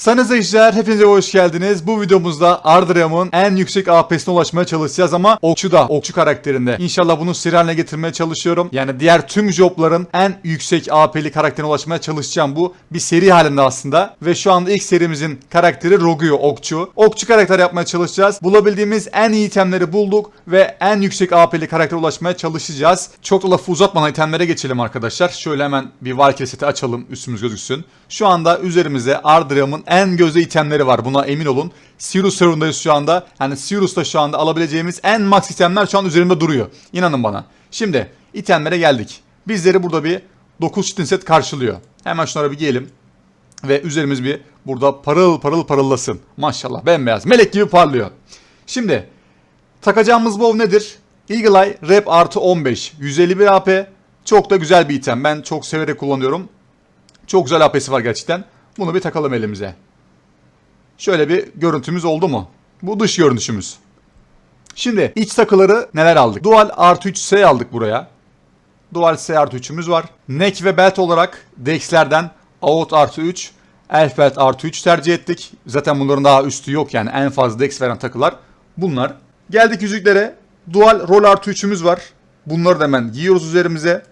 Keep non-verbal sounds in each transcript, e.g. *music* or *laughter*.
Sayın izleyiciler hepinize hoş geldiniz. Bu videomuzda Ardriam'ın en yüksek AP'sine ulaşmaya çalışacağız ama Okçu da, Okçu karakterinde. İnşallah bunu seri getirmeye çalışıyorum. Yani diğer tüm jobların en yüksek AP'li karakterine ulaşmaya çalışacağım. Bu bir seri halinde aslında. Ve şu anda ilk serimizin karakteri Rogu'yu, Okçu. Okçu karakter yapmaya çalışacağız. Bulabildiğimiz en iyi itemleri bulduk ve en yüksek AP'li karaktere ulaşmaya çalışacağız. Çok da lafı uzatmadan itemlere geçelim arkadaşlar. Şöyle hemen bir Valkyrie seti açalım üstümüz gözüksün. Şu anda üzerimize Ardriam'ın en gözde itemleri var. Buna emin olun. Sirius serverındayız şu anda. Yani Sirius'ta şu anda alabileceğimiz en max itemler şu an üzerimde duruyor. İnanın bana. Şimdi itemlere geldik. Bizleri burada bir 9 çitin set karşılıyor. Hemen şunlara bir giyelim. Ve üzerimiz bir burada parıl parıl parıllasın. Maşallah bembeyaz. Melek gibi parlıyor. Şimdi takacağımız bow nedir? Eagle Eye Rep artı 15. 151 AP. Çok da güzel bir item. Ben çok severek kullanıyorum. Çok güzel AP'si var gerçekten. Bunu bir takalım elimize. Şöyle bir görüntümüz oldu mu? Bu dış görünüşümüz. Şimdi iç takıları neler aldık? Dual artı 3S aldık buraya. Dual S artı 3'ümüz var. Neck ve belt olarak Dex'lerden Out artı 3, Elf belt artı 3 tercih ettik. Zaten bunların daha üstü yok yani en fazla Dex veren takılar bunlar. Geldik yüzüklere. Dual roll artı 3'ümüz var. Bunları da hemen giyiyoruz üzerimize.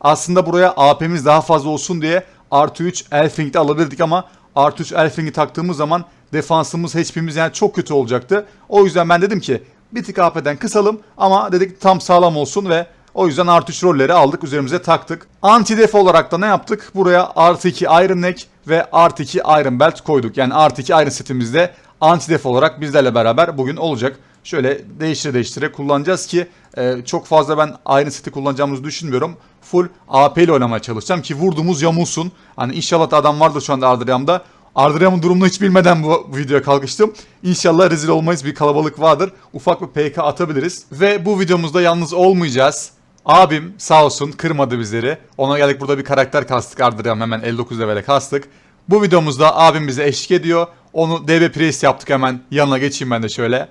Aslında buraya AP'miz daha fazla olsun diye artı 3 Elfring'de alabilirdik ama artı 3 Elfring'i taktığımız zaman defansımız HP'miz yani çok kötü olacaktı. O yüzden ben dedim ki bir tık AP'den kısalım ama dedik tam sağlam olsun ve o yüzden artı 3 rolleri aldık üzerimize taktık. Anti def olarak da ne yaptık? Buraya artı 2 Iron Neck ve artı 2 Iron Belt koyduk. Yani artı 2 Iron setimizde anti def olarak bizlerle beraber bugün olacak. Şöyle değiştire değiştire kullanacağız ki e, çok fazla ben aynı seti kullanacağımızı düşünmüyorum. Full AP ile oynamaya çalışacağım ki vurduğumuz yamulsun. Hani inşallah da adam vardır şu anda Ardriam'da. Ardriam'ın durumunu hiç bilmeden bu videoya kalkıştım. İnşallah rezil olmayız bir kalabalık vardır. Ufak bir PK atabiliriz. Ve bu videomuzda yalnız olmayacağız. Abim sağ olsun kırmadı bizleri. Ona geldik burada bir karakter kastık Ardriam hemen 59 levele kastık. Bu videomuzda abim bize eşlik ediyor. Onu DB Priest yaptık hemen yanına geçeyim ben de şöyle.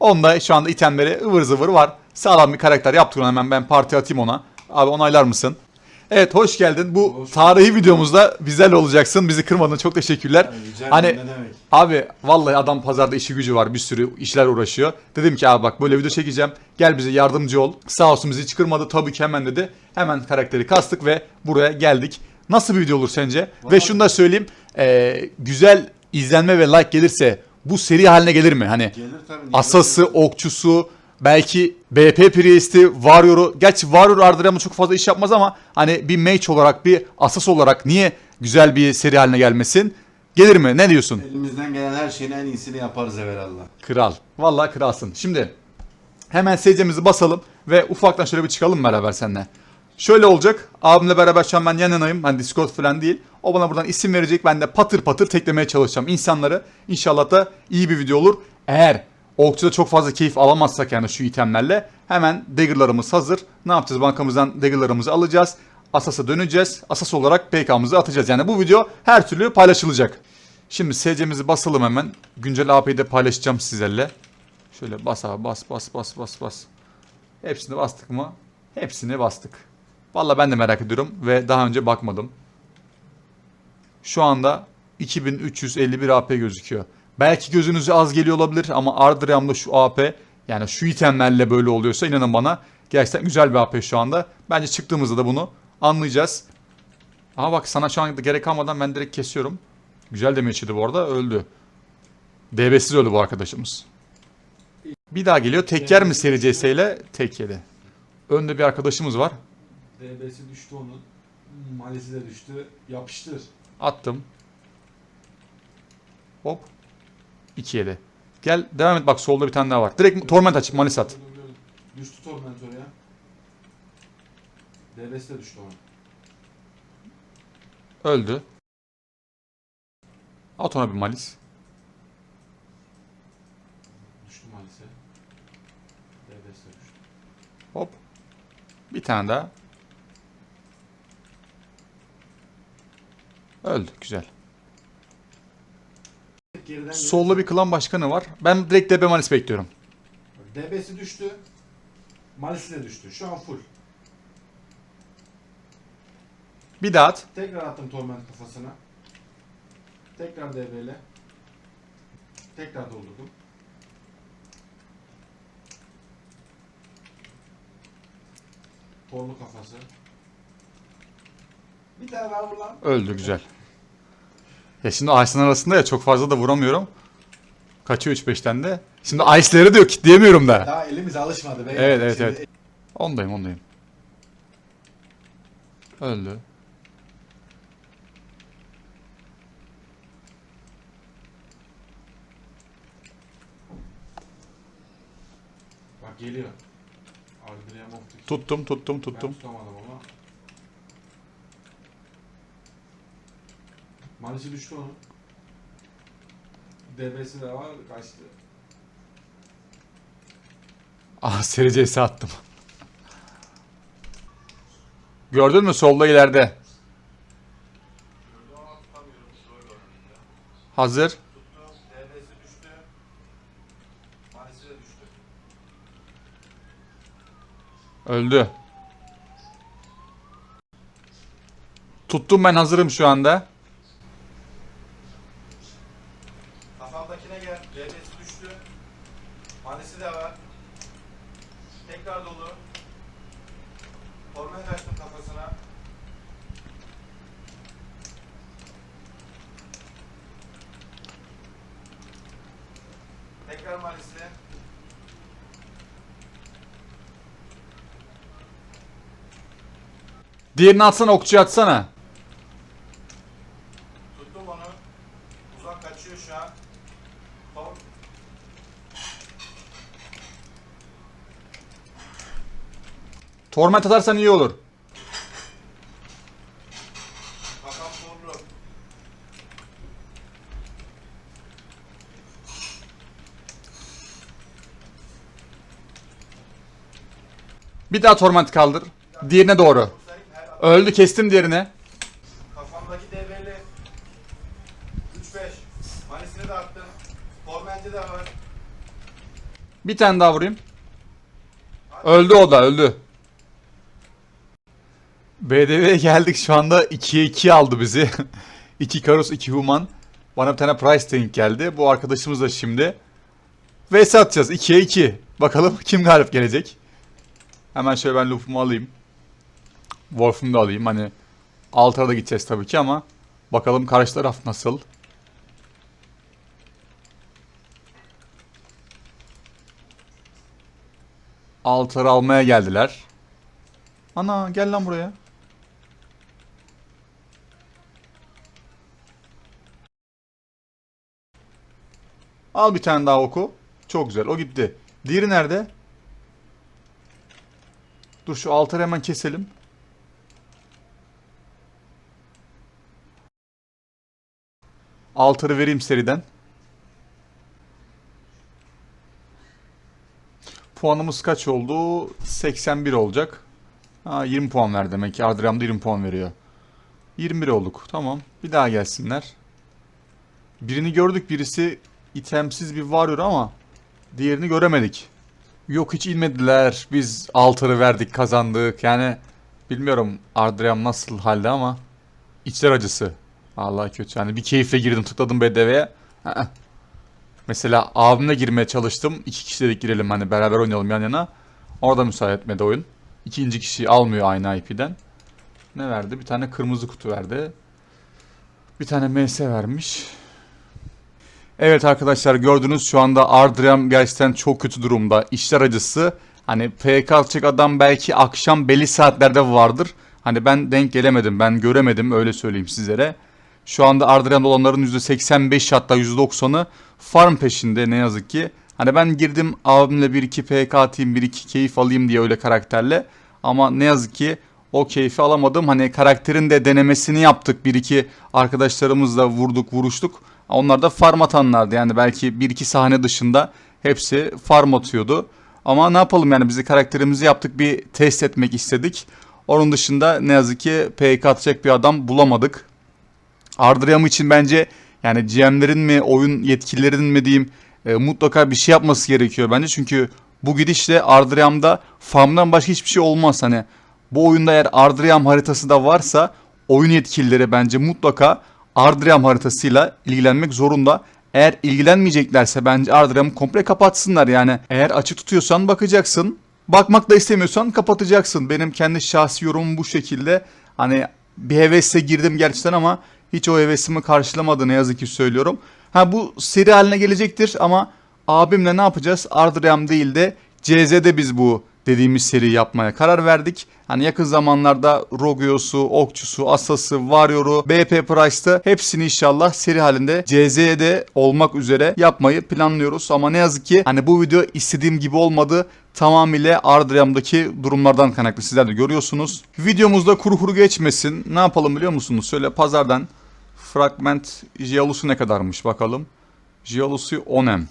Onda şu anda itemleri ıvır zıvır var. Sağlam bir karakter yaptık ona hemen ben parti atayım ona. Abi onaylar mısın? Evet hoş geldin. Bu Hoş tarihi videomuzda bizlerle olacaksın. Bizi kırmadın çok teşekkürler. Rica hani abi vallahi adam pazarda işi gücü var. Bir sürü işler uğraşıyor. Dedim ki abi bak böyle video çekeceğim. Gel bize yardımcı ol. Sağ olsun bizi hiç kırmadı. Tabii ki hemen dedi. Hemen karakteri kastık ve buraya geldik. Nasıl bir video olur sence? Ve Vallahi- şunu da söyleyeyim. Ee, güzel izlenme ve like gelirse bu seri haline gelir mi? Hani Gelir tabii. Asası, okçusu, belki BP Priest'i, Warrior'u. Gerçi Warrior Ardriam'ı çok fazla iş yapmaz ama hani bir mage olarak, bir asas olarak niye güzel bir seri haline gelmesin? Gelir mi? Ne diyorsun? Elimizden gelen her şeyin en iyisini yaparız evvelallah. Kral. Vallahi kralsın. Şimdi hemen seyircimizi basalım ve ufaktan şöyle bir çıkalım beraber seninle. Şöyle olacak. Abimle beraber şu an ben yan yanayım. Hani Discord falan değil. O bana buradan isim verecek. Ben de patır patır teklemeye çalışacağım insanları. İnşallah da iyi bir video olur. Eğer Okçu'da çok fazla keyif alamazsak yani şu itemlerle hemen dagger'larımız hazır. Ne yapacağız? Bankamızdan dagger'larımızı alacağız. Asas'a döneceğiz. Asas olarak PK'mızı atacağız. Yani bu video her türlü paylaşılacak. Şimdi SC'mizi basalım hemen. Güncel AP'yi de paylaşacağım sizlerle. Şöyle bas abi bas bas bas bas bas. Hepsini bastık mı? Hepsini bastık. Valla ben de merak ediyorum ve daha önce bakmadım. Şu anda 2351 AP gözüküyor. Belki gözünüze az geliyor olabilir ama Ardriam'da şu AP yani şu itemlerle böyle oluyorsa inanın bana gerçekten güzel bir AP şu anda. Bence çıktığımızda da bunu anlayacağız. Ama bak sana şu anda gerek kalmadan ben direkt kesiyorum. Güzel demeçiydi bu arada öldü. DB'siz öldü bu arkadaşımız. Bir daha geliyor. Tek yer mi seri CS ile? Tek yedi. Önde bir arkadaşımız var. DB'si düştü onun. Malesi de düştü. Yapıştır. Attım. Hop. 2 yedi. Gel devam et bak solda bir tane daha var. Direkt torment açıp malis at. Düştü torment oraya. DB'si de düştü onun. Öldü. At ona bir malis. Düştü Malesi. DB'si de düştü. Hop. Bir tane daha. Öldü. Güzel. Geriden Solda bir klan başkanı var. Ben direkt DB malis bekliyorum. DB'si düştü. Malesi de düştü. Şu an full. Bir daha at. Tekrar attım torment kafasına. Tekrar DB'le. Tekrar doldurdum. Torlu kafası. Bir tane daha vur lan. Öldü güzel. Ya şimdi Ice'ın arasında ya çok fazla da vuramıyorum. Kaçıyor 3-5'ten de. Şimdi Ice'leri diyor kitleyemiyorum da. Daha elimiz alışmadı be. Evet, evet, Şimdi evet. Ondayım ondayım. Öldü. Bak geliyor. Optik. Tuttum tuttum Ben tuttum. tutamadım ama. Manisi düştü onun. DB'si de var kaçtı. Ah sericesi attım. Gördün mü solda ileride. Hazır. Öldü. Tuttum ben hazırım şu anda. Kafamdakine gel. DB'si düştü. Manisi de var. Tekrar dolu. Formaya kaçtım kafasına. Tekrar Manisi. Diğerini atsana okçuya atsana. Tuttum onu. Uzak kaçıyor şu an. Top. Torment atarsan iyi olur. Bir daha torment kaldır. Diğerine doğru. Öldü kestim diğerini. Kafamdaki DB'li 3-5 Manisini de attım Torment'i de var Bir tane daha vurayım. Öldü o da öldü. BDV'ye geldik şu anda 2'ye 2 aldı bizi. 2 Karus 2 Human. Bana bir tane Price Tank geldi. Bu arkadaşımız da şimdi. Vs atacağız 2'ye 2. Bakalım *laughs* kim galip gelecek. Hemen şöyle ben loopumu alayım. Wolf'umu da alayım. Hani Altar'a da gideceğiz tabii ki ama bakalım karşı taraf nasıl. Altar'ı almaya geldiler. Ana gel lan buraya. Al bir tane daha oku. Çok güzel o gitti. Diğeri nerede? Dur şu altarı hemen keselim. Altarı vereyim seriden. Puanımız kaç oldu? 81 olacak. Ha 20 puan ver demek ki. Adrian da 20 puan veriyor. 21 olduk. Tamam. Bir daha gelsinler. Birini gördük. Birisi itemsiz bir varıyor ama diğerini göremedik. Yok hiç inmediler. Biz altarı verdik kazandık. Yani bilmiyorum Adrian nasıl halde ama içler acısı. Allah kötü. Yani bir keyifle girdim tıkladım BDV'ye. Mesela abimle girmeye çalıştım. İki kişi dedik girelim hani beraber oynayalım yan yana. Orada müsaade etmedi oyun. İkinci kişi almıyor aynı IP'den. Ne verdi? Bir tane kırmızı kutu verdi. Bir tane MS vermiş. Evet arkadaşlar gördünüz şu anda Ardriam gerçekten çok kötü durumda. İşler acısı. Hani PK atacak adam belki akşam belli saatlerde vardır. Hani ben denk gelemedim. Ben göremedim öyle söyleyeyim sizlere. Şu anda Ardrian olanların %85 hatta %90'ı farm peşinde ne yazık ki. Hani ben girdim abimle 1-2 PK atayım 1-2 keyif alayım diye öyle karakterle. Ama ne yazık ki o keyfi alamadım. Hani karakterin de denemesini yaptık. 1-2 arkadaşlarımızla vurduk vuruştuk. Onlar da farm atanlardı. Yani belki 1-2 sahne dışında hepsi farm atıyordu. Ama ne yapalım yani bizi karakterimizi yaptık bir test etmek istedik. Onun dışında ne yazık ki PK atacak bir adam bulamadık. Ardriam için bence yani GM'lerin mi oyun yetkililerinin mi diyeyim e, mutlaka bir şey yapması gerekiyor bence. Çünkü bu gidişle Ardriam'da farmdan başka hiçbir şey olmaz. Hani bu oyunda eğer Ardriam haritası da varsa oyun yetkilileri bence mutlaka Ardriam haritasıyla ilgilenmek zorunda. Eğer ilgilenmeyeceklerse bence Ardriam'ı komple kapatsınlar yani. Eğer açık tutuyorsan bakacaksın. Bakmak da istemiyorsan kapatacaksın. Benim kendi şahsi yorumum bu şekilde. Hani bir hevesle girdim gerçekten ama hiç o hevesimi karşılamadı ne yazık ki söylüyorum. Ha bu seri haline gelecektir ama abimle ne yapacağız? Ardriam değil de CZ'de biz bu dediğimiz seri yapmaya karar verdik. Hani yakın zamanlarda Rogios'u, Okçusu, Asas'ı, Warrior'u, BP Price'ı hepsini inşallah seri halinde CZ'de olmak üzere yapmayı planlıyoruz. Ama ne yazık ki hani bu video istediğim gibi olmadı. Tamamıyla Ardriam'daki durumlardan kaynaklı sizler de görüyorsunuz. Videomuzda kuru kuru geçmesin. Ne yapalım biliyor musunuz? Şöyle pazardan fragment Jealus'u ne kadarmış bakalım. Jealus'u 10M.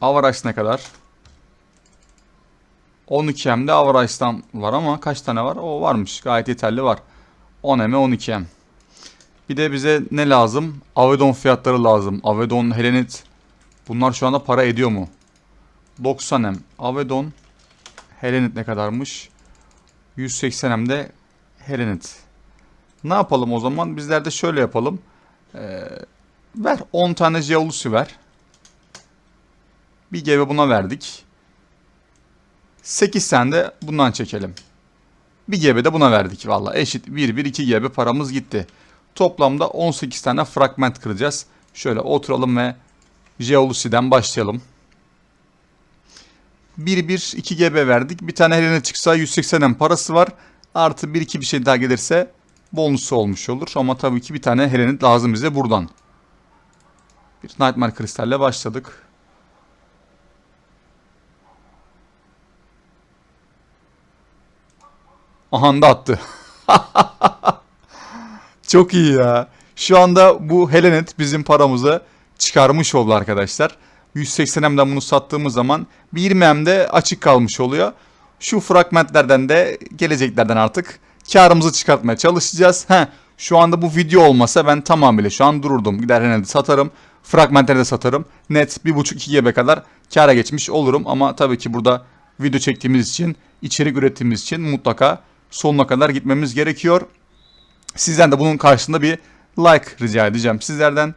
Avaraş ne kadar? 12M'de Avaraş'tan var ama kaç tane var? O varmış. Gayet yeterli var. 10M'e 12M. Bir de bize ne lazım? Avedon fiyatları lazım. Avedon, Helenit. Bunlar şu anda para ediyor mu? 90M. Avedon. Helenit ne kadarmış? 180M'de Helenit. Ne yapalım o zaman? Bizler de şöyle yapalım. Ee, ver 10 tane Jealus'u ver. Bir GB buna verdik. 8 tane de bundan çekelim. Bir GB de buna verdik valla. Eşit 1 1 2 GB paramız gitti. Toplamda 18 tane fragment kıracağız. Şöyle oturalım ve Jealusi'den başlayalım. 1 1 2 GB verdik. Bir tane Helena çıksa 180 parası var. Artı 1 2 bir şey daha gelirse bonusu olmuş olur. Ama tabii ki bir tane Helenit lazım bize buradan. Bir Nightmare Kristal'le başladık. Aha da attı. *laughs* Çok iyi ya. Şu anda bu Helenet bizim paramızı çıkarmış oldu arkadaşlar. 180 M'den bunu sattığımız zaman bir 20 M'de açık kalmış oluyor. Şu fragmentlerden de geleceklerden artık karımızı çıkartmaya çalışacağız. Heh, şu anda bu video olmasa ben tamamıyla şu an dururdum. Gider Helenet'i satarım. Fragmentleri de satarım. Net 1.5-2 GB kadar kara geçmiş olurum. Ama tabii ki burada video çektiğimiz için, içerik ürettiğimiz için mutlaka sonuna kadar gitmemiz gerekiyor. Sizden de bunun karşısında bir like rica edeceğim sizlerden.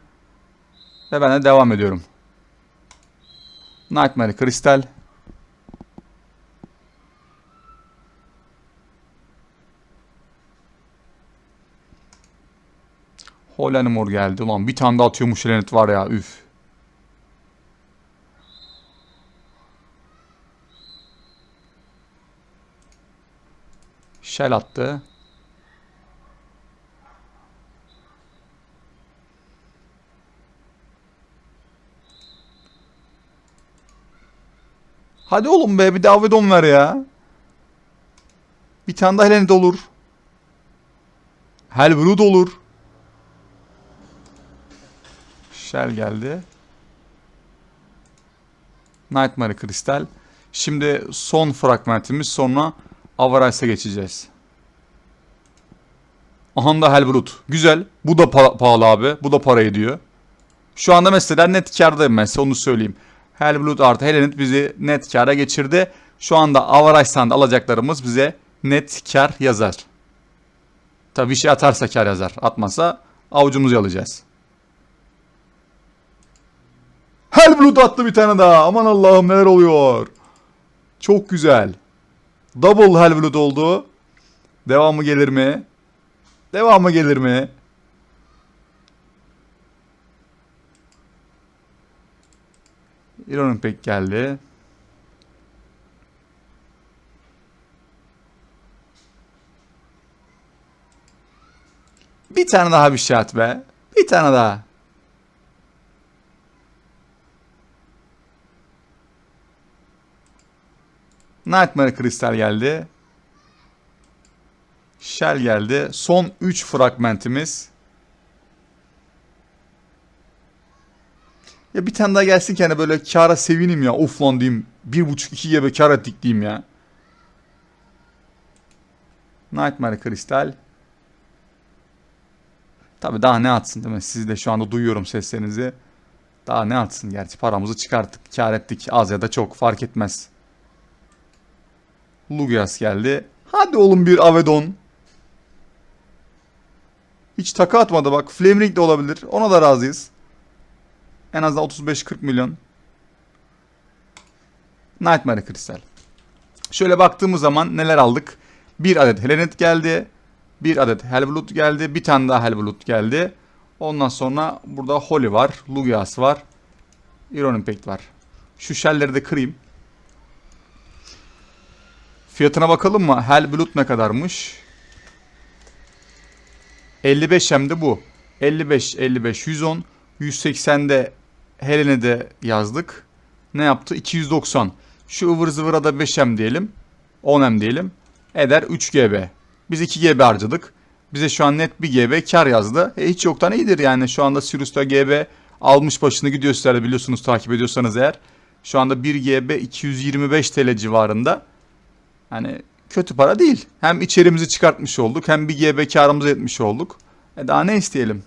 Ve ben de devam ediyorum. Nightmare Kristal. Holanimor geldi. Ulan bir tane daha atıyormuş Renet var ya üf. Shell attı. Hadi oğlum be bir de Avedon ver ya. Bir tane daha Helenit olur. Helbrud olur. Shell geldi. Nightmare Kristal. Şimdi son fragmentimiz sonra Avarice'a geçeceğiz. Aha da Helbrut. Güzel. Bu da pa- pahalı abi. Bu da para ediyor. Şu anda mesela net kardayım ben size onu söyleyeyim. Helbrut artı Helenit bizi net kara geçirdi. Şu anda Avarice'tan da alacaklarımız bize net kar yazar. Tabii bir şey atarsa kar yazar. Atmasa avucumuzu yalayacağız. Helblut attı bir tane daha. Aman Allah'ım neler oluyor. Çok güzel. Double Helblut oldu. Devamı gelir mi? Devamı gelir mi? Iron Pack geldi. Bir tane daha bir şey be. Bir tane daha. Nightmare Kristal geldi. Shell geldi. Son 3 fragmentimiz. Ya bir tane daha gelsin ki hani böyle kara sevinim ya. Of lan diyeyim. 1.5-2 gibi kar ettik ya. Nightmare Kristal. Tabi daha ne atsın değil mi? Siz de şu anda duyuyorum seslerinizi. Daha ne atsın gerçi paramızı çıkarttık. Kar ettik az ya da çok fark etmez. Lugias geldi. Hadi oğlum bir Avedon. Hiç taka atmadı bak. Flame Ring de olabilir. Ona da razıyız. En azından 35-40 milyon. Nightmare Kristal. Şöyle baktığımız zaman neler aldık? Bir adet Helenet geldi. Bir adet Hellblood geldi. Bir tane daha Hellblood geldi. Ondan sonra burada Holy var. Lugias var. Iron Impact var. Şu shellleri de kırayım. Fiyatına bakalım mı? Hellblood ne kadarmış? 55 hem de bu. 55, 55, 110. 180'de Helen'e de yazdık. Ne yaptı? 290. Şu ıvır zıvıra da 5M diyelim. 10M diyelim. Eder 3 GB. Biz 2 GB harcadık. Bize şu an net 1 GB kar yazdı. E hiç yoktan iyidir yani. Şu anda Sirius'ta GB almış başını gidiyor sizler biliyorsunuz takip ediyorsanız eğer. Şu anda 1 GB 225 TL civarında. Hani kötü para değil. Hem içerimizi çıkartmış olduk hem bir GB karımızı etmiş olduk. E daha ne isteyelim?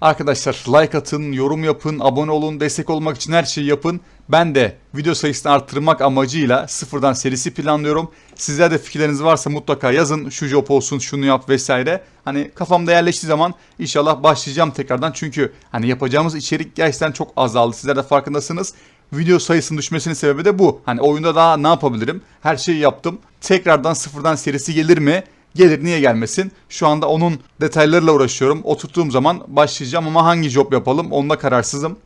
Arkadaşlar like atın, yorum yapın, abone olun, destek olmak için her şeyi yapın. Ben de video sayısını arttırmak amacıyla sıfırdan serisi planlıyorum. Sizler de fikirleriniz varsa mutlaka yazın. Şu job olsun, şunu yap vesaire. Hani kafamda yerleştiği zaman inşallah başlayacağım tekrardan. Çünkü hani yapacağımız içerik gerçekten çok azaldı. Sizler de farkındasınız. Video sayısının düşmesinin sebebi de bu. Hani oyunda daha ne yapabilirim? Her şeyi yaptım. Tekrardan sıfırdan serisi gelir mi? Gelir niye gelmesin? Şu anda onun detaylarıyla uğraşıyorum. Oturttuğum zaman başlayacağım ama hangi job yapalım onda kararsızım.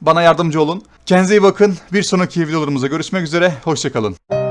Bana yardımcı olun. Kendinize iyi bakın. Bir sonraki videolarımızda görüşmek üzere. Hoşçakalın.